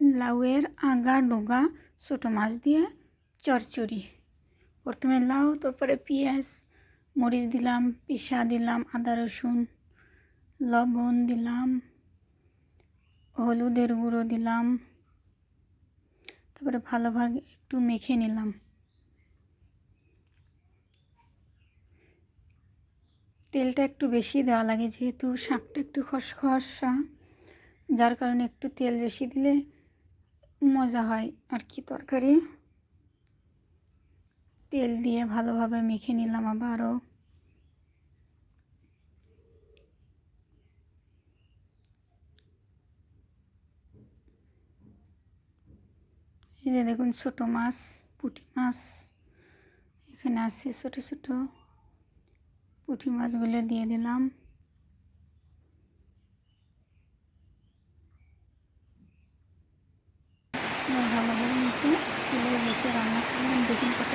লাউয়ের আগা ডোগা ছোটো মাছ দিয়ে চচ্চড়ি প্রথমে লাউ, তারপরে পেঁয়াজ, মরিচ দিলাম, পিসা দিলাম, আদা, রসুন, লবণ দিলাম, হলুদের গুঁড়ো দিলাম, তারপরে ভালোভাবে একটু মেখে নিলাম। তেলটা একটু বেশি দেওয়া লাগে, যেহেতু শাকটা একটু খসখসা, যার কারণে একটু তেল বেশি দিলে মজা হয় আর কি তরকারি। তেল দিয়ে ভালোভাবে মেখে নিলাম আবারও। এই যে দেখুন ছোটো মাছ, পুঁটি মাছ। এখানে আছে ছোটো ছোটো পুঁটি মাছগুলো দিয়ে দিলাম। ভালোভাবে নিচে চলে বসে রান্না করলাম দেখুন কত